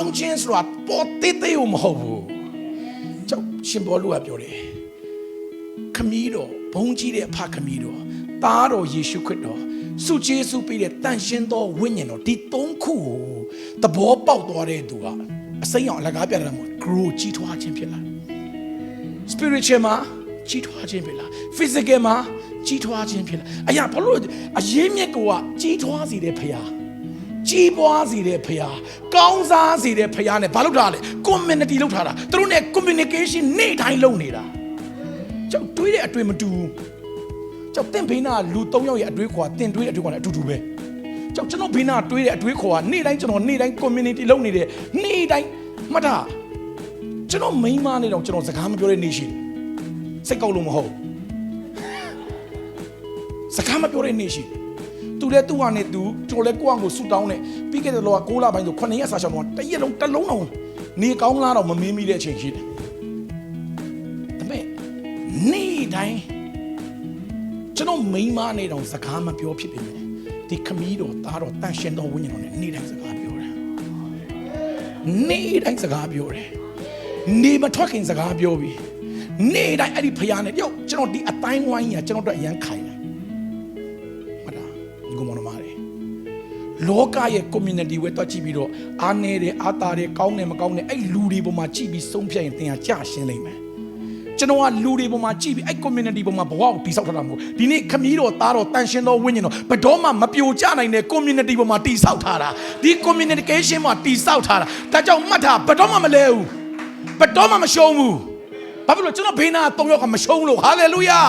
ကောင်းခြင်းဆိုတာပေါ်သေးသေးကိုမဟုတ်ဘူးကျောက်ရှင်ဘောလူကပြောတယ်ခမီးတော်ဘုန်းကြီးတဲ့အဖခမီးတော်သားတော်ယေရှုခရစ်တော်စုကျေးစုပေးတဲ့တန်ရှင်းသောဝိညာဉ်တော်ဒီသုံးခုကိုသဘောပေါက်သွားတဲ့သူကအစိမ်းအောင်အလကားပြတာမဟုတ် grow ကြီးထွားခြင်းဖြစ်လာ spiritual မှာကြီးထွားခြင်းဖြစ်လာ physical မှာကြီးထွားခြင်းဖြစ်လာအရာဘာလို့အရေးမြစ်ကိုကကြီးထွားစေတဲ့ဖရား ကြီးပွားစေတဲ့ဖရားကောင်းစားစေတဲ့ဖရားနဲ့ဘာလုပ်ထားလဲ community လုပ်ထားတာသူတို့နဲ့ communication နေ့တိုင်းလုပ်နေတာကျောက်တွေးတဲ့အတွေ့မတူဘူးကျောက်တင့်ဘေးနာလူ၃ယောက်ရဲ့အတွေ့အခေါ်ကတင်တွေးတဲ့အတွေ့အခေါ်နဲ့အတူတူပဲကျောက်ကျွန်တော်ဘေးနာတွေးတဲ့အတွေ့အခေါ်ကနေ့တိုင်းကျွန်တော်နေ့တိုင်း community လုပ်နေတယ်နေ့တိုင်းမှတ်တာကျွန်တော်မိန်းမနဲ့တော့ကျွန်တော်စကားမပြောတဲ့နေ့ရှိတယ်စိတ်ကောက်လို့မဟုတ်စကားမပြောတဲ့နေ့ရှိတယ် သူလည်းသူ့ဟာနဲ့သူကျွန်တော်လည်းကိုယ့်အကိုဆူတောင်းနေပြီးခဲ့တဲ့လောက6လပိုင်းဆို9ရက်စာရှောင်းတော့တရက်လုံးတစ်လုံးလုံးနေကောင်းလားတော့မမင်းမိတဲ့အချိန်ရှိတယ်ဒါပေမဲ့နေ့တိုင်းကျွန်တော်မိန်းမနဲ့တော့စကားမပြောဖြစ်ဖြစ်နေတယ်ဒီခမီးတော်သားတော်တန်ရှင်တော်ဝိညာဉ်တော်နဲ့နေ့တိုင်းစကားပြောတယ်နေ့တိုင်းစကားပြောတယ်နေမထွက်ခင်စကားပြောပြီနေတိုင်းအဲ့ဒီဖရားနဲ့ယောကျွန်တော်ဒီအတိုင်းဝိုင်းကြီးကကျွန်တော်တို့အရန်ခိုင် လောကရဲ့ community ဝဲတွက်ကြည့်ပြီးတော့အားနေတယ်အားတာတယ်ကောင်းတယ်မကောင်းတယ်အဲ့လူတွေပေါ်မှာကြည့်ပြီးဆုံးဖြတ်ရင်သင်ဟာကြရှင်းလိမ့်မယ်ကျွန်တော်ကလူတွေပေါ်မှာကြည့်ပြီးအဲ့ community ပေါ်မှာဘဝကိုတိဆောက်ထားတာမဟုတ်ဒီနေ့ခမီးတော်သားတော်တန်ရှင်းတော်ဝိညာဉ်တော်ဘယ်တော့မှမပြိုကျနိုင်တဲ့ community ပေါ်မှာတိဆောက်ထားတာဒီ communication မှာတိဆောက်ထားတာဒါကြောင့်မှတ်ထားဘယ်တော့မှမလဲဘူးဘယ်တော့မှမရှုံးဘူးဘာဖြစ်လို့ကျွန်တော်ဘေးနာသုံးယောက်ကမရှုံးလို့ဟာလေလုယာ